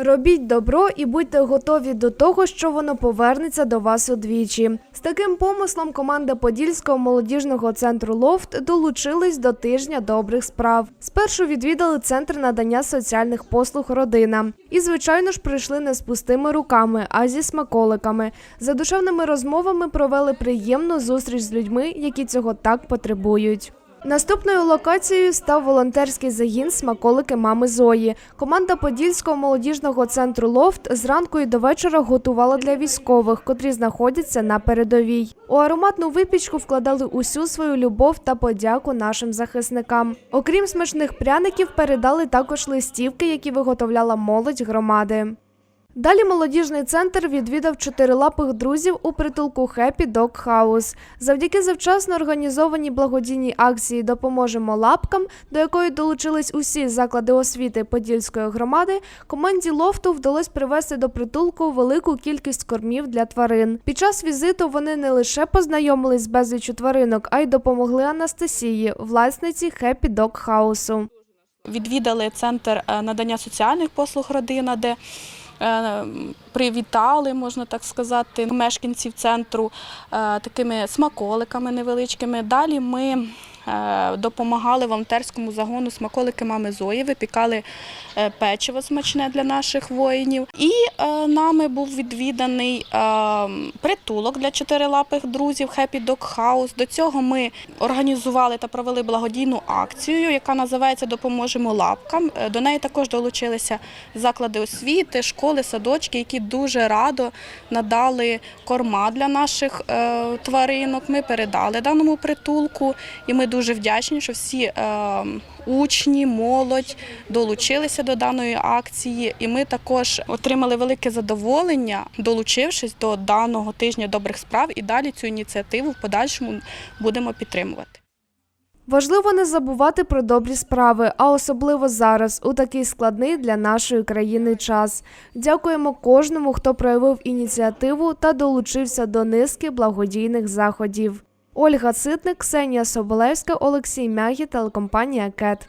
Робіть добро і будьте готові до того, що воно повернеться до вас удвічі. З таким помислом команда Подільського молодіжного центру Лофт долучились до тижня добрих справ. Спершу відвідали центр надання соціальних послуг родина. І, звичайно ж, прийшли не з пустими руками, а зі смаколиками. За душевними розмовами провели приємну зустріч з людьми, які цього так потребують. Наступною локацією став волонтерський загін смаколики мами Зої. Команда Подільського молодіжного центру Лофт зранку і до вечора готувала для військових, котрі знаходяться на передовій. У ароматну випічку вкладали усю свою любов та подяку нашим захисникам. Окрім смачних пряників, передали також листівки, які виготовляла молодь громади. Далі молодіжний центр відвідав чотирилапих друзів у притулку Happy Dog House. Завдяки завчасно організованій благодійній акції Допоможемо лапкам, до якої долучились усі заклади освіти Подільської громади. Команді лофту вдалося привезти до притулку велику кількість кормів для тварин. Під час візиту вони не лише познайомились з безліччю тваринок, а й допомогли Анастасії, власниці Happy Dog House. відвідали центр е, надання соціальних послуг родина, де привітали, можна так сказати, мешканців центру е, такими смаколиками невеличкими. Далі ми е, допомагали волонтерському загону смаколики мами Зої, випікали е, печиво смачне для наших воїнів. І е, нами був відвіданий е, притулок для чотирилапих друзів Happy Dog House. До цього ми організували та провели благодійну акцію, яка називається Допоможемо лапкам. Е, До неї також долучилися заклади освіти, школи, садочки, які дуже радо надали корма для наших е, тваринок. Ми передали даному притулку, і ми дуже вдячні, що всі е, учні, молодь долучилися до даної акції. І ми також отримали велике задоволення, долучившись до даного тижня добрих справ, і далі цю ініціативу в подальшому будемо підтримувати. Важливо не забувати про добрі справи, а особливо зараз, у такий складний для нашої країни час. Дякуємо кожному, хто проявив ініціативу та долучився до низки благодійних заходів. Ольга Ситник, Ксенія Соболевська, Олексій Мягі, телекомпанія КЕТ.